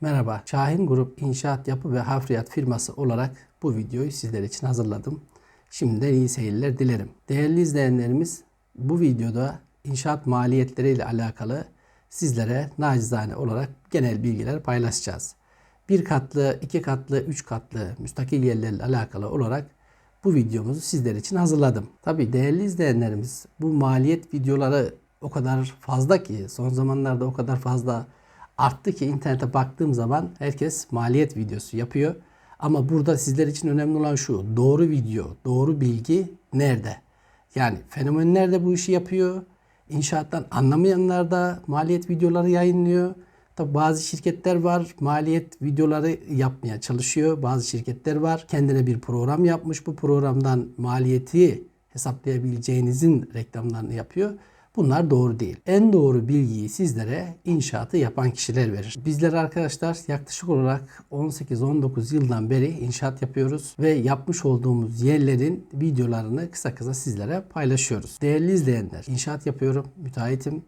Merhaba, Şahin Grup İnşaat Yapı ve Hafriyat firması olarak bu videoyu sizler için hazırladım. Şimdiden iyi seyirler dilerim. Değerli izleyenlerimiz, bu videoda inşaat maliyetleriyle alakalı sizlere nacizane olarak genel bilgiler paylaşacağız. Bir katlı, iki katlı, üç katlı müstakil yerlerle alakalı olarak bu videomuzu sizler için hazırladım. Tabi değerli izleyenlerimiz bu maliyet videoları o kadar fazla ki son zamanlarda o kadar fazla arttı ki internete baktığım zaman herkes maliyet videosu yapıyor. Ama burada sizler için önemli olan şu. Doğru video, doğru bilgi nerede? Yani fenomenler de bu işi yapıyor. İnşaattan anlamayanlar da maliyet videoları yayınlıyor. Tabi bazı şirketler var maliyet videoları yapmaya çalışıyor. Bazı şirketler var kendine bir program yapmış. Bu programdan maliyeti hesaplayabileceğinizin reklamlarını yapıyor. Bunlar doğru değil. En doğru bilgiyi sizlere inşaatı yapan kişiler verir. Bizler arkadaşlar yaklaşık olarak 18-19 yıldan beri inşaat yapıyoruz ve yapmış olduğumuz yerlerin videolarını kısa kısa sizlere paylaşıyoruz. Değerli izleyenler, inşaat yapıyorum, müteahhitim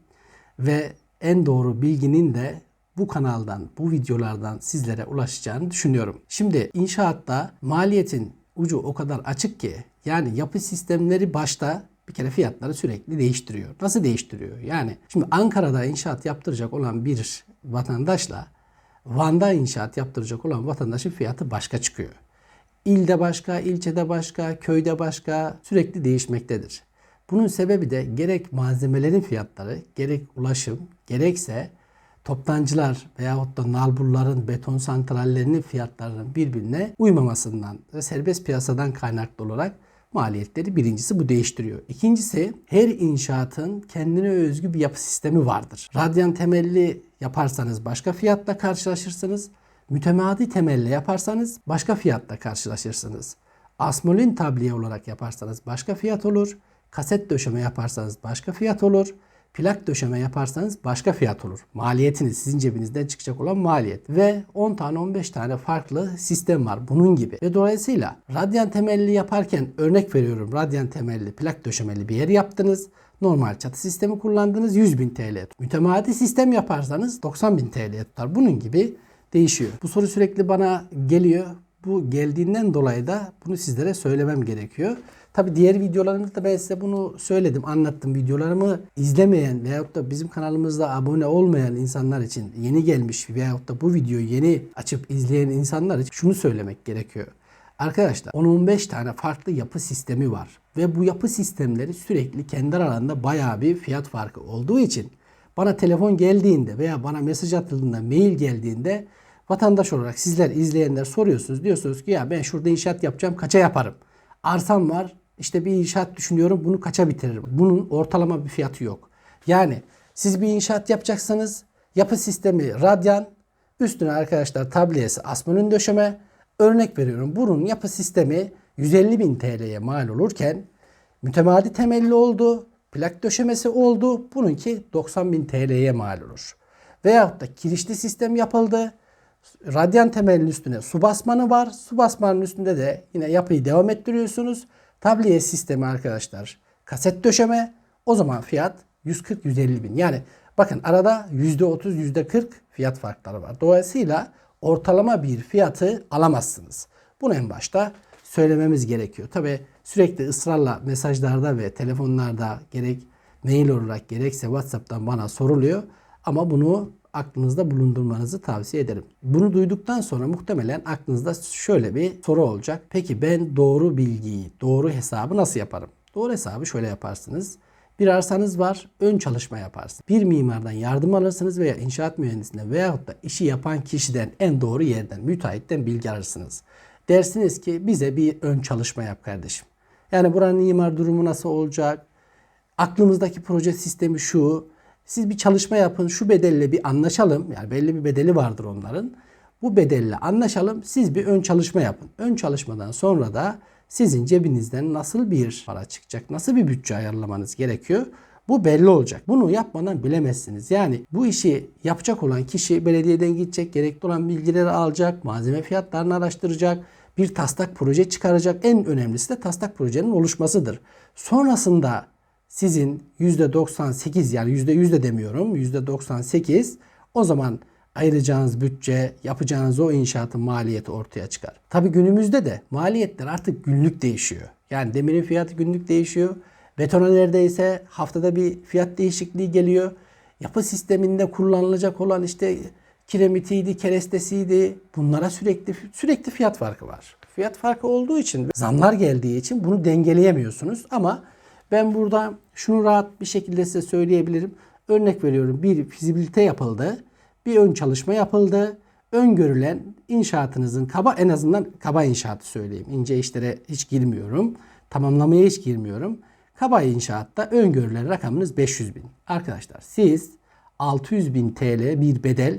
ve en doğru bilginin de bu kanaldan, bu videolardan sizlere ulaşacağını düşünüyorum. Şimdi inşaatta maliyetin ucu o kadar açık ki yani yapı sistemleri başta bir kere fiyatları sürekli değiştiriyor. Nasıl değiştiriyor? Yani şimdi Ankara'da inşaat yaptıracak olan bir vatandaşla Van'da inşaat yaptıracak olan vatandaşın fiyatı başka çıkıyor. İlde başka, ilçede başka, köyde başka sürekli değişmektedir. Bunun sebebi de gerek malzemelerin fiyatları, gerek ulaşım, gerekse toptancılar veyahut da nalburların, beton santrallerinin fiyatlarının birbirine uymamasından ve serbest piyasadan kaynaklı olarak maliyetleri birincisi bu değiştiriyor. İkincisi her inşaatın kendine özgü bir yapı sistemi vardır. Radyan temelli yaparsanız başka fiyatla karşılaşırsınız. Mütemadi temelli yaparsanız başka fiyatla karşılaşırsınız. Asmolin tabliye olarak yaparsanız başka fiyat olur. Kaset döşeme yaparsanız başka fiyat olur. Plak döşeme yaparsanız başka fiyat olur. Maliyetiniz sizin cebinizden çıkacak olan maliyet. Ve 10 tane 15 tane farklı sistem var bunun gibi. Ve dolayısıyla radyan temelli yaparken örnek veriyorum radyan temelli plak döşemeli bir yer yaptınız. Normal çatı sistemi kullandınız 100 bin TL. Mütemadi sistem yaparsanız 90 bin TL tutar. Bunun gibi değişiyor. Bu soru sürekli bana geliyor. Bu geldiğinden dolayı da bunu sizlere söylemem gerekiyor. Tabi diğer videolarımda da ben size bunu söyledim, anlattım. Videolarımı izlemeyen veyahut da bizim kanalımızda abone olmayan insanlar için yeni gelmiş veyahut da bu videoyu yeni açıp izleyen insanlar için şunu söylemek gerekiyor. Arkadaşlar 10-15 tane farklı yapı sistemi var. Ve bu yapı sistemleri sürekli kendi aralarında bayağı bir fiyat farkı olduğu için bana telefon geldiğinde veya bana mesaj atıldığında, mail geldiğinde vatandaş olarak sizler izleyenler soruyorsunuz. Diyorsunuz ki ya ben şurada inşaat yapacağım kaça yaparım? Arsam var işte bir inşaat düşünüyorum bunu kaça bitiririm? Bunun ortalama bir fiyatı yok. Yani siz bir inşaat yapacaksanız yapı sistemi radyan üstüne arkadaşlar tabliyesi asmonun döşeme örnek veriyorum bunun yapı sistemi 150 bin TL'ye mal olurken mütemadi temelli oldu plak döşemesi oldu bununki 90 bin TL'ye mal olur. Veyahut da kirişli sistem yapıldı radyan temelin üstüne su basmanı var. Su basmanın üstünde de yine yapıyı devam ettiriyorsunuz. Tabliye sistemi arkadaşlar kaset döşeme o zaman fiyat 140-150 bin. Yani bakın arada %30 %40 fiyat farkları var. Dolayısıyla ortalama bir fiyatı alamazsınız. Bunu en başta söylememiz gerekiyor. Tabi sürekli ısrarla mesajlarda ve telefonlarda gerek mail olarak gerekse WhatsApp'tan bana soruluyor. Ama bunu aklınızda bulundurmanızı tavsiye ederim. Bunu duyduktan sonra muhtemelen aklınızda şöyle bir soru olacak. Peki ben doğru bilgiyi, doğru hesabı nasıl yaparım? Doğru hesabı şöyle yaparsınız. Bir arsanız var, ön çalışma yaparsınız. Bir mimardan yardım alırsınız veya inşaat mühendisinden veyahut da işi yapan kişiden en doğru yerden, müteahhitten bilgi alırsınız. Dersiniz ki bize bir ön çalışma yap kardeşim. Yani buranın imar durumu nasıl olacak? Aklımızdaki proje sistemi şu. Siz bir çalışma yapın, şu bedelle bir anlaşalım. Yani belli bir bedeli vardır onların. Bu bedelle anlaşalım. Siz bir ön çalışma yapın. Ön çalışmadan sonra da sizin cebinizden nasıl bir para çıkacak, nasıl bir bütçe ayarlamanız gerekiyor? Bu belli olacak. Bunu yapmadan bilemezsiniz. Yani bu işi yapacak olan kişi belediyeden gidecek, gerekli olan bilgileri alacak, malzeme fiyatlarını araştıracak, bir taslak proje çıkaracak. En önemlisi de taslak projenin oluşmasıdır. Sonrasında sizin %98 yani %100 de demiyorum %98 o zaman ayıracağınız bütçe, yapacağınız o inşaatın maliyeti ortaya çıkar. Tabii günümüzde de maliyetler artık günlük değişiyor. Yani demirin fiyatı günlük değişiyor. Betona neredeyse haftada bir fiyat değişikliği geliyor. Yapı sisteminde kullanılacak olan işte kiremitiydi, kerestesiydi. Bunlara sürekli sürekli fiyat farkı var. Fiyat farkı olduğu için zamlar geldiği için bunu dengeleyemiyorsunuz ama ben burada şunu rahat bir şekilde size söyleyebilirim. Örnek veriyorum bir fizibilite yapıldı. Bir ön çalışma yapıldı. Öngörülen inşaatınızın kaba en azından kaba inşaatı söyleyeyim. İnce işlere hiç girmiyorum. Tamamlamaya hiç girmiyorum. Kaba inşaatta öngörülen rakamınız 500 bin. Arkadaşlar siz 600 bin TL bir bedel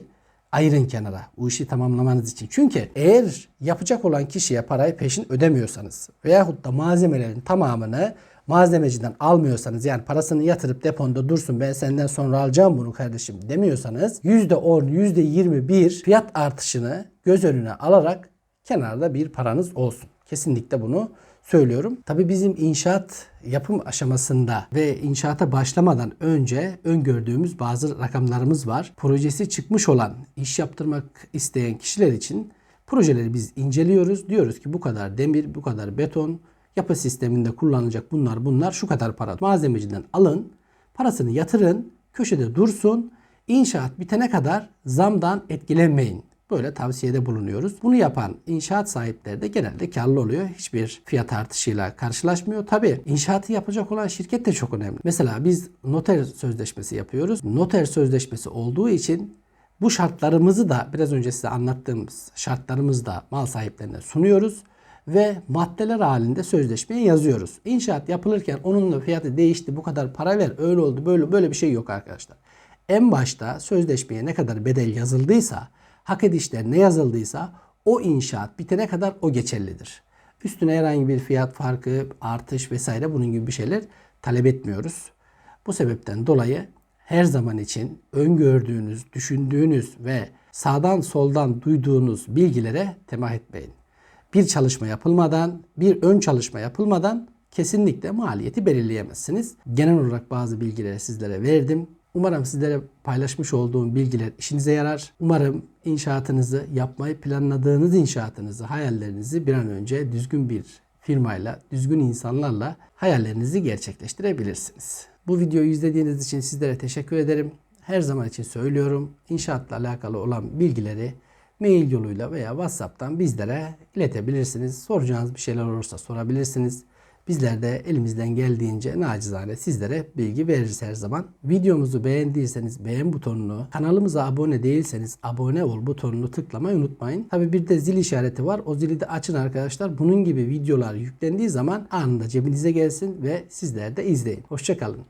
ayırın kenara bu işi tamamlamanız için. Çünkü eğer yapacak olan kişiye parayı peşin ödemiyorsanız veyahut da malzemelerin tamamını malzemeciden almıyorsanız yani parasını yatırıp deponda dursun ben senden sonra alacağım bunu kardeşim demiyorsanız %10, %21 fiyat artışını göz önüne alarak kenarda bir paranız olsun. Kesinlikle bunu söylüyorum. Tabii bizim inşaat yapım aşamasında ve inşaata başlamadan önce öngördüğümüz bazı rakamlarımız var. Projesi çıkmış olan, iş yaptırmak isteyen kişiler için projeleri biz inceliyoruz. Diyoruz ki bu kadar demir, bu kadar beton, yapı sisteminde kullanılacak bunlar bunlar şu kadar para. Malzemeciden alın, parasını yatırın, köşede dursun. İnşaat bitene kadar zamdan etkilenmeyin. Böyle tavsiyede bulunuyoruz. Bunu yapan inşaat sahipleri de genelde karlı oluyor. Hiçbir fiyat artışıyla karşılaşmıyor. Tabii inşaatı yapacak olan şirket de çok önemli. Mesela biz noter sözleşmesi yapıyoruz. Noter sözleşmesi olduğu için bu şartlarımızı da biraz önce size anlattığımız şartlarımızı da mal sahiplerine sunuyoruz ve maddeler halinde sözleşmeye yazıyoruz. İnşaat yapılırken onun da fiyatı değişti, bu kadar para ver, öyle oldu, böyle böyle bir şey yok arkadaşlar. En başta sözleşmeye ne kadar bedel yazıldıysa, hak edişler ne yazıldıysa o inşaat bitene kadar o geçerlidir. Üstüne herhangi bir fiyat farkı, artış vesaire bunun gibi bir şeyler talep etmiyoruz. Bu sebepten dolayı her zaman için öngördüğünüz, düşündüğünüz ve sağdan soldan duyduğunuz bilgilere temah etmeyin. Bir çalışma yapılmadan, bir ön çalışma yapılmadan kesinlikle maliyeti belirleyemezsiniz. Genel olarak bazı bilgileri sizlere verdim. Umarım sizlere paylaşmış olduğum bilgiler işinize yarar. Umarım inşaatınızı, yapmayı planladığınız inşaatınızı, hayallerinizi bir an önce düzgün bir firmayla, düzgün insanlarla hayallerinizi gerçekleştirebilirsiniz. Bu videoyu izlediğiniz için sizlere teşekkür ederim. Her zaman için söylüyorum. İnşaatla alakalı olan bilgileri mail yoluyla veya WhatsApp'tan bizlere iletebilirsiniz. Soracağınız bir şeyler olursa sorabilirsiniz. Bizler de elimizden geldiğince nacizane sizlere bilgi veririz her zaman. Videomuzu beğendiyseniz beğen butonunu, kanalımıza abone değilseniz abone ol butonunu tıklamayı unutmayın. Tabi bir de zil işareti var. O zili de açın arkadaşlar. Bunun gibi videolar yüklendiği zaman anında cebinize gelsin ve sizler de izleyin. Hoşçakalın.